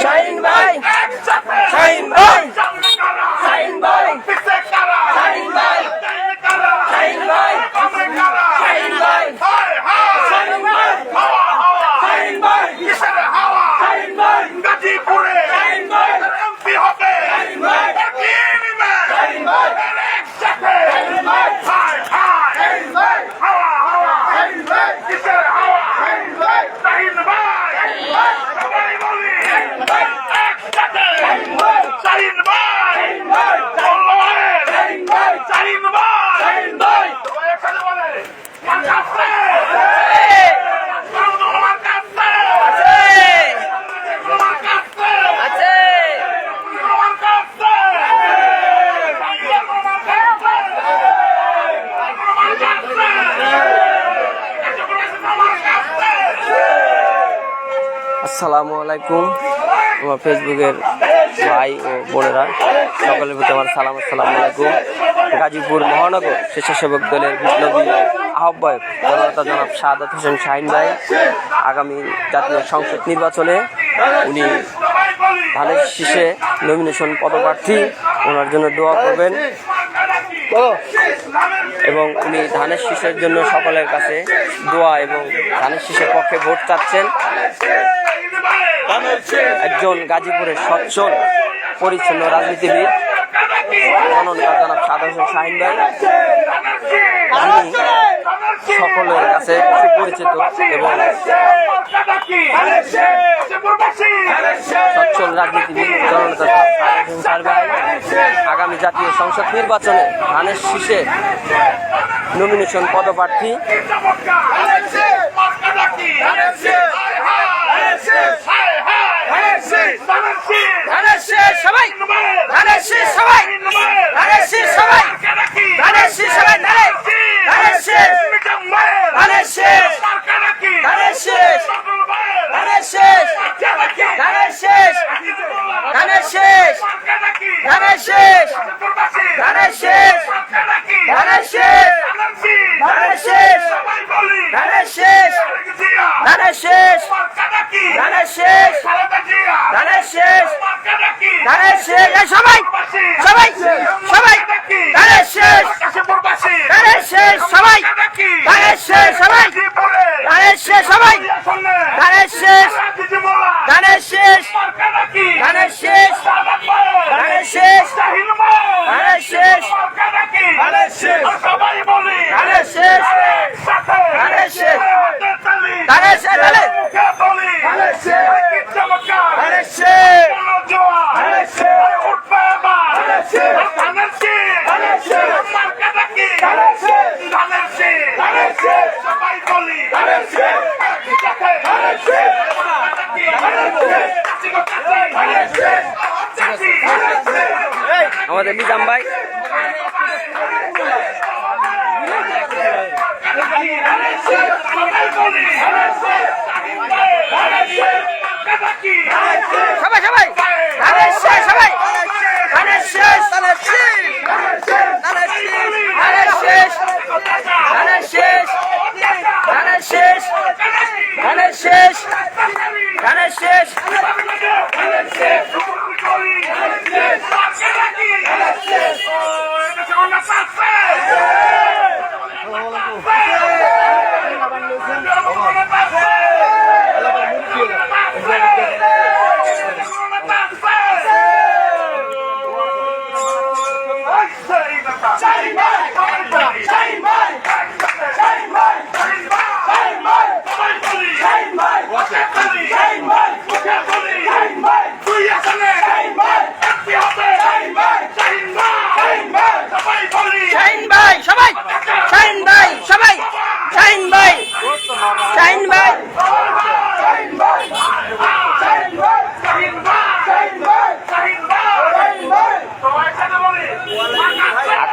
Shine by! আলাইকুম। আমার ফেসবুকের ভাই ও বোনেরা, সকলের প্রতি আমার সালাম, আসসালামু আলাইকুম। গাজীপুর মহানগর স্বেচ্ছাসেবক দলের বিপ্লবী আহ্বায়ক জনতা জনাব সাদাত হোসেন শাহিন ভাই, আগামী জাতীয় সংসদ নির্বাচনে উনি ধানের শীষে নমিনেশন পদপ্রার্থী, ওনার জন্য দোয়া করবেন। এবং উনি ধানের শীষের জন্য সকলের কাছে দোয়া এবং ধানের শীষের পক্ষে ভোট চাচ্ছেন। একজন গাজীপুরের সচ্ছল, পরিচ্ছন্ন রাজনীতিবিদ আমি সকলের কাছে এবং আগামী জাতীয় সংসদ নির্বাচনে ধানের শীষে নমিনেশন পদপ্রার্থী ধানের শেষ সবাই ধানের শেষ সবাই ধানের শেষ সবাই ধানের শেষ সবাই ধানের ধানের শেষ ধানের শেষ ধানের শেষ ধানের শেষ ধানের শেষ ধানের শেষ ধানের শেষ ধানের শেষ ধানের শেষ ধানের শেষ ধানের শেষ ধানের শেষ ধানের শেষ ধানের শেষ ধানের শেষ সবাই সবাই সবাই ধানের শেষ ধানের শেষ সবাই ধানের শেষ সবাই ধানের শেষ সবাই ধানের শেষ ধানের শেষ ধানের শেষ ধানের শেষ ধানের শেষ সবাই বলি ধানের শেষ সাথে ধানের শেষ ধানের শেষ ধানের বলি ধানের শেষ চমৎকার ধানের শেষ জোয়ার ধানের শেষ উঠবে এবার ধানের শেষ ধানের শেষ ধানের শেষ মার্কাটা কি ধানের শেষ ধানের শেষ ধানের শেষ সবাই বলি ধানের শেষ সাথে ধানের শেষ মার্কাটা কি ধানের শেষ চাচি গো চাচি ধানের শেষ চাচি ধানের শেষ আমাদের নিজাম ভাই। সবাই সবাই। সবাই Thank you.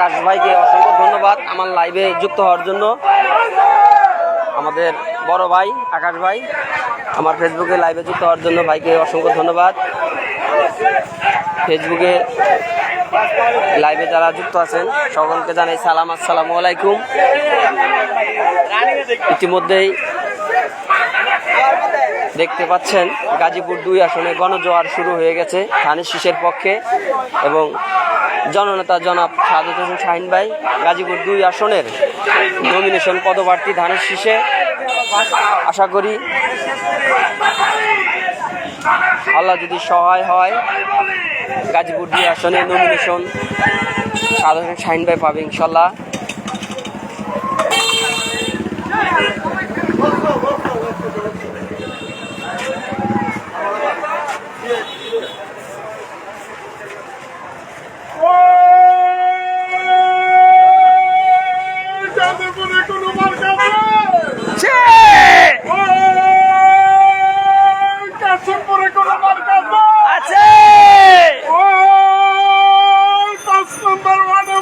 আকাশ ভাইকে অসংখ্য ধন্যবাদ আমার লাইভে যুক্ত হওয়ার জন্য। আমাদের বড় ভাই আকাশ ভাই আমার ফেসবুকে লাইভে যুক্ত হওয়ার জন্য ভাইকে অসংখ্য ধন্যবাদ। ফেসবুকে লাইভে যারা যুক্ত আছেন, সকলকে জানাই সালাম, আসসালামু আলাইকুম। ইতিমধ্যেই দেখতে পাচ্ছেন গাজীপুর দুই আসনে গণজোয়ার শুরু হয়ে গেছে ধানের শীষের পক্ষে এবং জননেতা জনাব সাদত হোসেন শাহিন ভাই, গাজীপুর দুই আসনের নমিনেশন পদপ্রার্থী ধানের শীষে। আশা করি আল্লাহ যদি সহায় হয়, গাজীপুর দুই আসনে নমিনেশন সাদত হোসেন শাহিন ভাই পাবে ইনশাল্লাহ।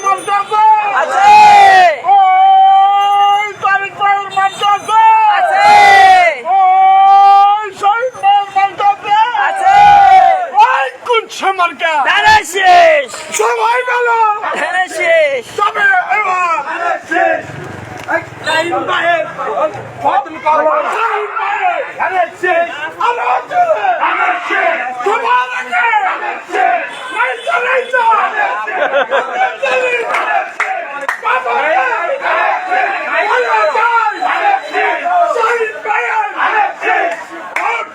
ওয়ার্ডে মার্কা আছে? ওই, তারিক ভাইয়ের মার্কা আছে? ওই, শহীদ ভাইয়ের মার্কা আছে? ওই, কুঞ্ছে মার্কা? সবাই ভালো তবে এবার শাহিন ভাইয়ের শাহিন ভাইয়ের আমার জন্য তোমার আগে নাই চলেই তো চলি বাবা ভালো চাই শাহিন ভাইয়ের ভোট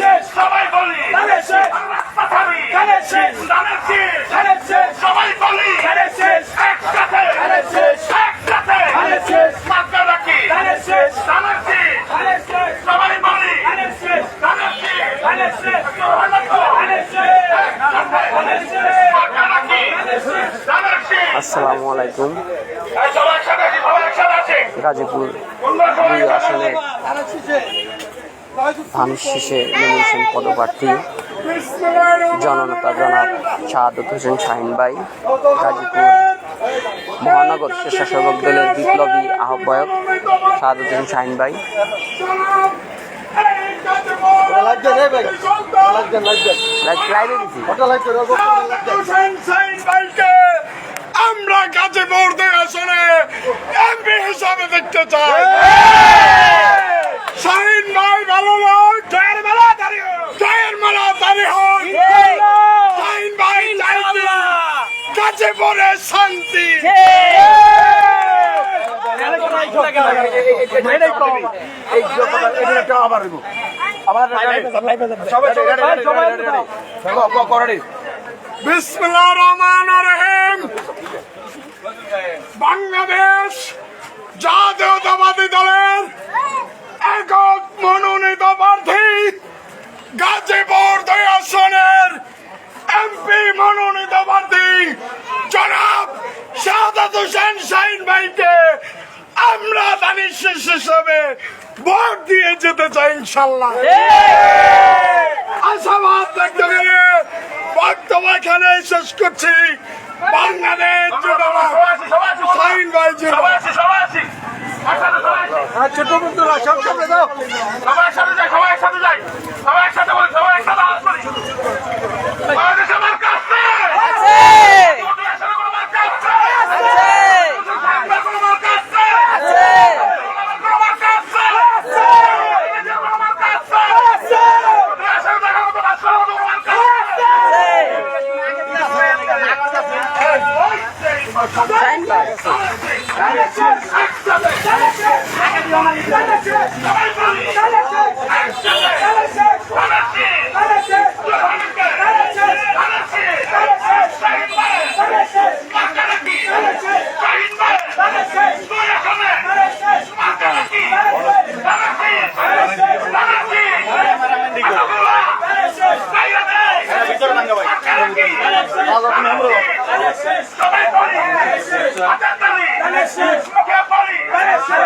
চাই সবাই বলি সবাই বলি একসাথে একসাথে মাত্রা রাখি জানাচ্ছি সবাই বলি জানাচ্ছি মাত্রা রাখি জানাচ্ছি আসসালামু আলাইকুম গাজীপুর দুই আসনে ধানের শীষে। নমিনেশন পদপ্রার্থী জননেতা জনাব শাহাদত হোসেন শাহিন ভাই গাজীপুর মহানগর স্বেচ্ছাসেবক দলের বিপ্লবী আহ্বায়ক শাহাদত হোসেন শাহিন ভাই। লাইভে দিছি। আমরা কাছে মরতে আসলে এমপি হিসাবে দেখতে চাই। শাহিন ভাই ভালো লোক জয়ের মেলা দাঁড়িয়ে জয়ের মেলা দাঁড়িয়ে হন শাহিন ভাই শান্তি। বিসমিল্লাহ রহমান রহিম। বাংলাদেশ জাতীয়তাবাদী দলের একক মনোনীত প্রার্থী গাজীপুর দুই আসনের এমপি মনোনীত প্রার্থী জনাব শাহাদাত হোসেন শাহিন ভাইকে আমরা দানিশ শেষ হিসাবে ভোট দিয়ে যেতে চাই ইনশাল্লাহ আশাবাদ ব্যক্ত করে বক্তব্য এখানে শেষ করছি। বাংলাদেশ জিন্দাবাদ। ছোট বন্ধুরা সব সামনে দাও। সবাই সাথে যাই সবাই সাথে যাই। সবাই সাথে বলি সবাই সাথে করি।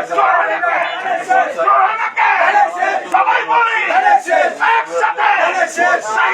Sorry. সবাই বলি! একসাথে!